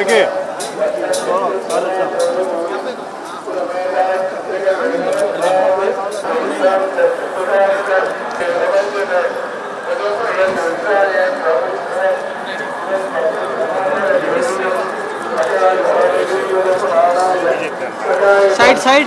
Okay side side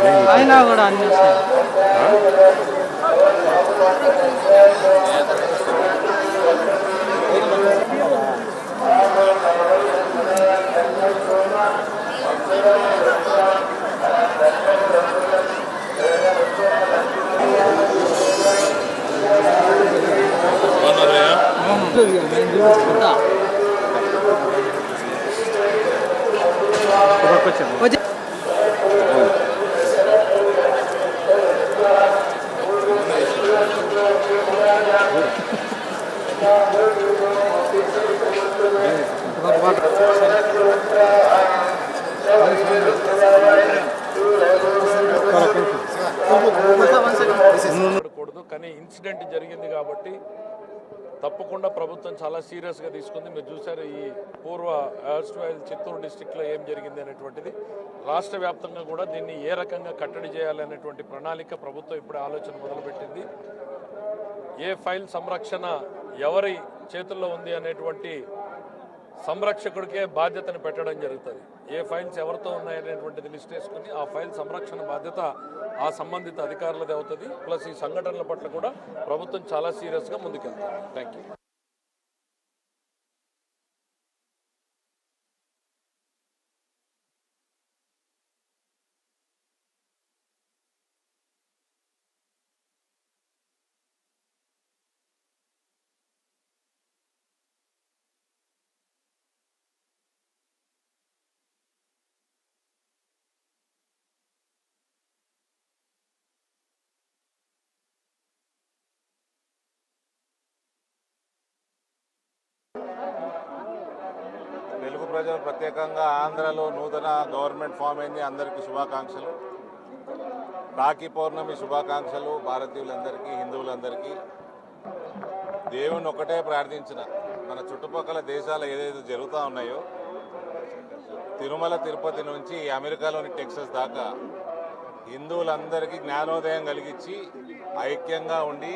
그러니까. 아이나걸 안 냈어요. 얼마나래요? 이거 왠지 좋다. 그럴 거지 뭐. 어제 incident జరిగింది కాబట్టి తప్పకుండా ప్రభుత్వం చాలా సీరియస్గా తీసుకుంది. మీరు చూసారు ఈ పూర్వ ఆస్ట్రాయిల్ చిత్తూరు డిస్టిక్లో ఏం జరిగింది అనేటువంటిది. రాష్ట్ర వ్యాప్తంగా కూడా దీన్ని ఏ రకంగా కట్టడి చేయాలనేటువంటి ప్రణాళిక ప్రభుత్వం ఇప్పుడే ఆలోచన మొదలుపెట్టింది. ఏ ఫైల్ సంరక్షణ ఎవరి చేతుల్లో ఉంది అనేటువంటి సంరక్షకుడికే బాధ్యతను పెట్టడం జరుగుతుంది. ఏ ఫైల్స్ ఎవరితో ఉన్నాయనేటువంటిది లిస్ట్ వేసుకుని ఆ ఫైల్ సంరక్షణ బాధ్యత ఆ సంబంధిత అధికారులది అవుతుంది. ప్లస్ ఈ సంఘటనల పట్ల కూడా ప్రభుత్వం చాలా సీరియస్గా ముందుకెళ్తుంది. థ్యాంక్ యూ ప్రజలు ప్రత్యేకంగా ఆంధ్రలో నూతన గవర్నమెంట్ ఫామ్ అయింది. అందరికీ శుభాకాంక్షలు. రాఖీ పౌర్ణమి శుభాకాంక్షలు భారతీయులందరికీ హిందువులందరికీ. దేవుని ఒకటే ప్రార్థించిన మన చుట్టుపక్కల దేశాలు ఏదైతే జరుగుతూ ఉన్నాయో తిరుమల తిరుపతి నుంచి అమెరికాలోని టెక్సస్ దాకా హిందువులందరికీ జ్ఞానోదయం కలిగించి ఐక్యంగా ఉండి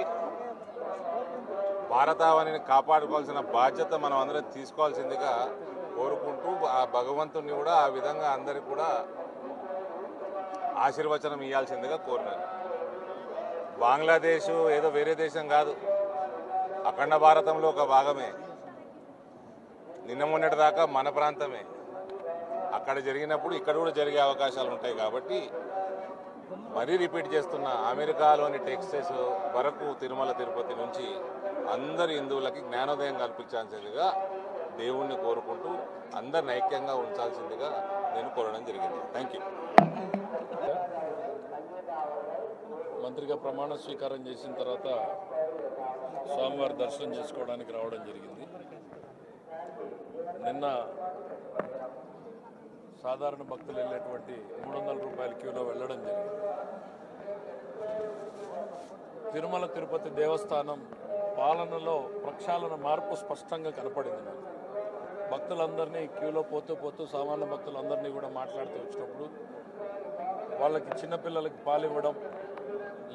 భారతావనిని కాపాడుకోవాల్సిన బాధ్యత మనం అందరం తీసుకోవాల్సిందిగా కోరుకుంటూ ఆ భగవంతుని కూడా ఆ విధంగా అందరికి కూడా ఆశీర్వచనం ఇవ్వాల్సిందిగా కోరినాను. బంగ్లాదేశ్ ఏదో వేరే దేశం కాదు. అఖండ భారతంలో ఒక భాగమే. నిన్న మొన్నటి దాకా మన ప్రాంతమే. అక్కడ జరిగినప్పుడు ఇక్కడ కూడా జరిగే అవకాశాలు ఉంటాయి కాబట్టి మరీ రిపీట్ చేస్తున్న అమెరికాలోని టెక్సస్ వరకు తిరుమల తిరుపతి నుంచి అందరి హిందువులకి జ్ఞానోదయం కల్పించాల్సిందిగా దేవుణ్ణి కోరుకుంటూ అందరిని ఐక్యంగా ఉంచాల్సిందిగా నేను కోరడం జరిగింది. థ్యాంక్ యూ మంత్రిగా ప్రమాణ స్వీకారం చేసిన తర్వాత స్వామివారి దర్శనం చేసుకోవడానికి రావడం జరిగింది. నిన్న సాధారణ భక్తులు వెళ్ళేటువంటి మూడు వందల రూపాయల క్యూలో వెళ్ళడం జరిగింది. తిరుమల తిరుపతి దేవస్థానం పాలనలో ప్రక్షాళన మార్పు స్పష్టంగా కనపడింది నాకు. భక్తులందరినీ క్యూలో పోతూ పోతూ సామాన్య భక్తులందరినీ కూడా మాట్లాడుతూ వచ్చినప్పుడు వాళ్ళకి చిన్నపిల్లలకి పాలు ఇవ్వడం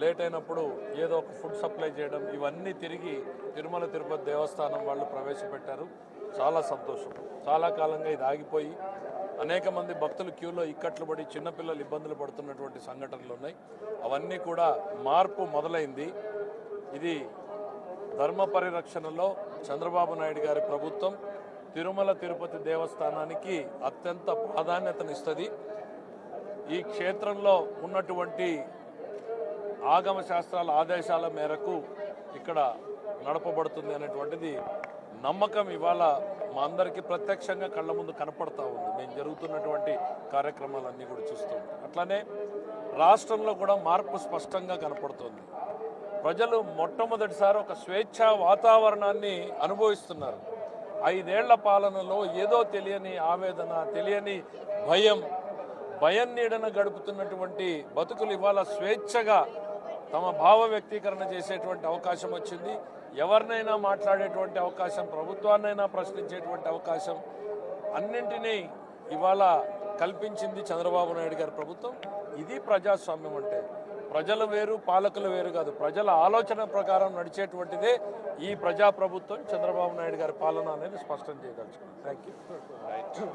లేట్ అయినప్పుడు ఏదో ఒక ఫుడ్ సప్లై చేయడం ఇవన్నీ తిరిగి తిరుమల తిరుపతి దేవస్థానం వాళ్ళు ప్రవేశపెట్టారు. చాలా సంతోషం. చాలా కాలంగా ఇది ఆగిపోయి అనేక మంది భక్తులు క్యూలో ఇక్కట్లు పడి చిన్నపిల్లలు ఇబ్బందులు పడుతున్నటువంటి సంఘటనలు ఉన్నాయి. అవన్నీ కూడా మార్పు మొదలైంది. ఇది ధర్మ పరిరక్షణలో చంద్రబాబు నాయుడు గారి ప్రభుత్వం తిరుమల తిరుపతి దేవస్థానానికి అత్యంత ప్రాధాన్యతనిస్తుంది. ఈ క్షేత్రంలో ఉన్నటువంటి ఆగమ శాస్త్రాల ఆదేశాల మేరకు ఇక్కడ నడపబడుతుంది అనేటువంటిది నమ్మకం ఇవాళ మా అందరికీ ప్రత్యక్షంగా కళ్ళ ముందు కనపడతా ఉంది. మేము జరుగుతున్నటువంటి కార్యక్రమాలన్నీ కూడా చూస్తూ అట్లానే రాష్ట్రంలో కూడా మార్పు స్పష్టంగా కనపడుతుంది. ప్రజలు మొట్టమొదటిసారి ఒక స్వేచ్ఛ వాతావరణాన్ని అనుభవిస్తున్నారు. ఐదేళ్ళ పాలనలో ఏదో తెలియని ఆవేదన తెలియని భయం భయం నీడన గడుపుతున్నటువంటి బతుకులు ఇవాళ స్వేచ్ఛగా తమ భావ వ్యక్తీకరణ చేసేటువంటి అవకాశం వచ్చింది. ఎవరినైనా మాట్లాడేటువంటి అవకాశం ప్రభుత్వాన్నైనా ప్రశ్నించేటువంటి అవకాశం అన్నింటినీ ఇవాళ కల్పించింది చంద్రబాబు నాయుడు గారి ప్రభుత్వం. ఇది ప్రజాస్వామ్యం అంటే ప్రజలు వేరు పాలకులు వేరు కాదు. ప్రజల ఆలోచన ప్రకారం నడిచేటువంటిదే ఈ ప్రజాప్రభుత్వం. చంద్రబాబు నాయుడు గారి పాలన అనేది స్పష్టం చేయదలుచుకున్నాను థ్యాంక్ యూ